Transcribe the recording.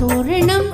தோரணம்